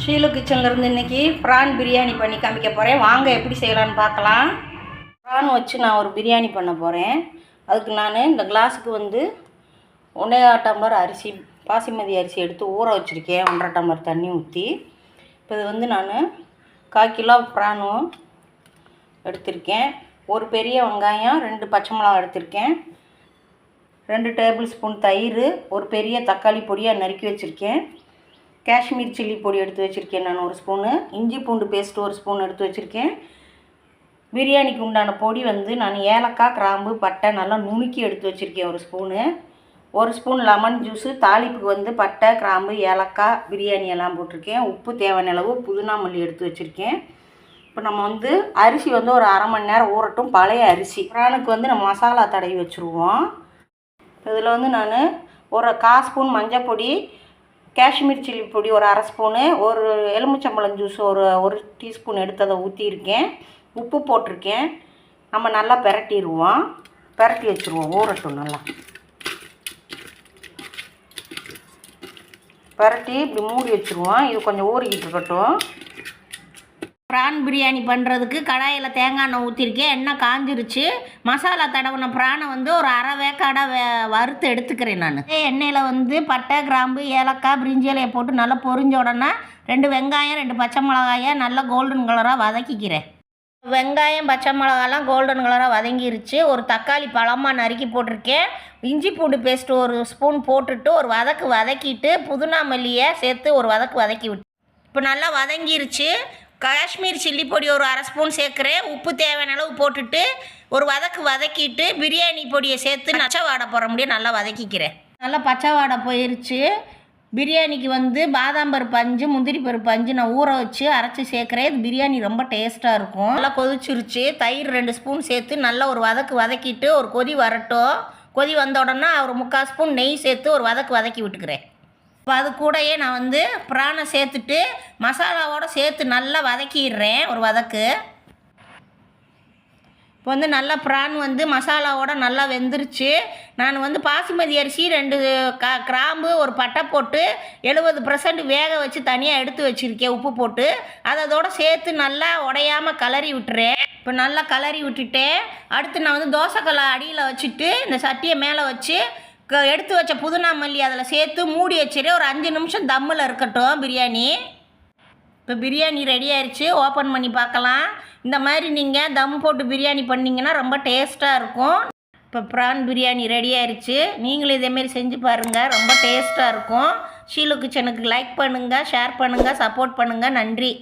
ஷீலு கிச்சன்லேருந்து இன்னைக்கு ப்ரான் பிரியாணி பண்ணி காமிக்க போகிறேன் வாங்க எப்படி செய்யலான்னு பார்க்கலாம். ப்ரான் வச்சு நான் ஒரு பிரியாணி பண்ண போகிறேன் அதுக்கு நான் இந்த கிளாஸுக்கு வந்து ஒன்றே டம்ளர் அரிசி பாசிமதி அரிசி எடுத்து ஊற வச்சுருக்கேன். ஒன்றரை டம்ளர் தண்ணி ஊற்றி இப்போ இது வந்து நான் கால் கிலோ ப்ரானும் எடுத்திருக்கேன். ஒரு பெரிய வெங்காயம் ரெண்டு பச்சை மிளகா எடுத்திருக்கேன். ரெண்டு டேபிள் ஸ்பூன் தயிர் ஒரு பெரிய தக்காளி பொடியாக நறுக்கி வச்சுருக்கேன். காஷ்மீர் சில்லி பொடி எடுத்து வச்சுருக்கேன் நான் ஒரு ஸ்பூனு. இஞ்சி பூண்டு பேஸ்ட்டு ஒரு ஸ்பூன் எடுத்து வச்சுருக்கேன். பிரியாணிக்கு உண்டான பொடி வந்து நான் ஏலக்காய் கிராம்பு பட்டை நல்லா நுணுக்கி எடுத்து வச்சுருக்கேன் ஒரு ஸ்பூனு. ஒரு ஸ்பூன் லெமன் ஜூஸு தாளிப்புக்கு வந்து பட்டை கிராம்பு ஏலக்காய் பிரியாணி எல்லாம் போட்டிருக்கேன். உப்பு தேவையான அளவு புதினா மல்லி எடுத்து வச்சுருக்கேன். இப்போ நம்ம வந்து அரிசி வந்து ஒரு அரை மணி நேரம் ஊறட்டும் பழைய அரிசி. பிரானுக்கு வந்து நம்ம மசாலா தடவி வச்சுருவோம். இதில் வந்து நான் ஒரு கால் ஸ்பூன் மஞ்சள் பொடி காஷ்மீர் சில்லி பொடி ஒரு அரை ஸ்பூனு ஒரு எலுமிச்சம்பழம் ஜூஸ் ஒரு ஒரு டீஸ்பூன் எடுத்ததை ஊற்றியிருக்கேன் உப்பு போட்டிருக்கேன். நம்ம நல்லா பெரட்டிடுவோம். பிரட்டி வச்சுருவோம் ஊறட்டும் நல்லா. பிரட்டி இப்படி மூடி வச்சுருவோம். இது கொஞ்சம் ஊறிக்கிட்டு இருக்கட்டும். ப்ரான் பிரியாணி பண்ணுறதுக்கு கடாயில் தேங்காய் எண்ணெய் ஊற்றிருக்கேன் எண்ணெய் காஞ்சிருச்சு. மசாலா தடவின ப்ரானை வந்து ஒரு அரை வேக்காடாக வே வறுத்து எடுத்துக்கிறேன் நான். எண்ணெயில் வந்து பட்டை கிராம்பு ஏலக்காய் பிரிஞ்சி இலையை போட்டு நல்லா பொரிஞ்ச உடனே ரெண்டு வெங்காயம் ரெண்டு பச்சை மிளகாயை நல்லா கோல்டன் கலராக வதக்கிக்கிறேன். வெங்காயம் பச்சை மிளகாலாம் கோல்டன் கலராக வதங்கிருச்சு. ஒரு தக்காளி பழமாக நறுக்கி போட்டிருக்கேன். இஞ்சி பூண்டு பேஸ்ட் ஒரு ஸ்பூன் போட்டுட்டு ஒரு வதக்கு வதக்கிட்டு புதினா மல்லியை சேர்த்து ஒரு வதக்கு வதக்கி விட்டு இப்போ நல்லா வதங்கிருச்சு. காஷ்மீர் சில்லி பொடி ஒரு அரை ஸ்பூன் சேர்க்குறேன். உப்பு தேவையான அளவு போட்டுட்டு ஒரு வதக்கு வதக்கிட்டு பிரியாணி பொடியை சேர்த்து நச்சை வாடை போட முடியும் நல்லா வதக்கிக்கிறேன். நல்லா பச்சை வாடை போயிருச்சு. பிரியாணிக்கு வந்து பாதாம் பருப்பு அஞ்சு முந்திரி பருப்பு அஞ்சு நான் ஊற வச்சு அரைச்சி சேர்க்குறேன். இது பிரியாணி ரொம்ப டேஸ்ட்டாக இருக்கும். நல்லா கொதிச்சிருச்சு. தயிர் ரெண்டு ஸ்பூன் சேர்த்து நல்லா ஒரு வதக்கு வதக்கிட்டு ஒரு கொதி வரட்டும். கொதி வந்த உடனே ஒரு முக்கால் ஸ்பூன் நெய் சேர்த்து ஒரு வதக்கு வதக்கி விட்டுக்கிறேன். இப்போ அது கூடயே நான் வந்து பிரானை சேர்த்துட்டு மசாலாவோட சேர்த்து நல்லா வதக்கிடுறேன் ஒரு வதக்கு. இப்போ வந்து நல்லா பிரான் வந்து மசாலாவோட நல்லா வெந்துருச்சு. நான் வந்து பாசுமதி அரிசி ரெண்டு கா கிராம்பு ஒரு பட்டை போட்டு எழுபது பர்சன்ட் வேக வச்சு தனியாக எடுத்து வச்சுருக்கேன் உப்பு போட்டு. அதை அதோட சேர்த்து நல்லா உடையாமல் கலரி விட்டுறேன். இப்போ நல்லா கலரி விட்டுட்டேன். அடுத்து நான் வந்து தோசைக்கல்லை அடியில் வச்சுட்டு இந்த சட்டியை மேலே வச்சு எடுத்து வச்ச புதினா மல்லி அதில் சேர்த்து மூடி வச்சிரு ஒரு அஞ்சு நிமிஷம் தம்மில் இருக்கட்டும் பிரியாணி. இப்போ பிரியாணி ரெடி ஆயிடுச்சு ஓப்பன் பண்ணி பார்க்கலாம். இந்த மாதிரி நீங்கள் தம் போட்டு பிரியாணி பண்ணிங்கன்னா ரொம்ப டேஸ்ட்டாக இருக்கும். இப்போ ப்ரான் பிரியாணி ரெடி ஆயிடுச்சு நீங்களும் இதேமாரி செஞ்சு பாருங்கள் ரொம்ப டேஸ்ட்டாக இருக்கும். ஷீலு கிச்சனுக்கு லைக் பண்ணுங்கள் ஷேர் பண்ணுங்கள் சப்போர்ட் பண்ணுங்கள் நன்றி.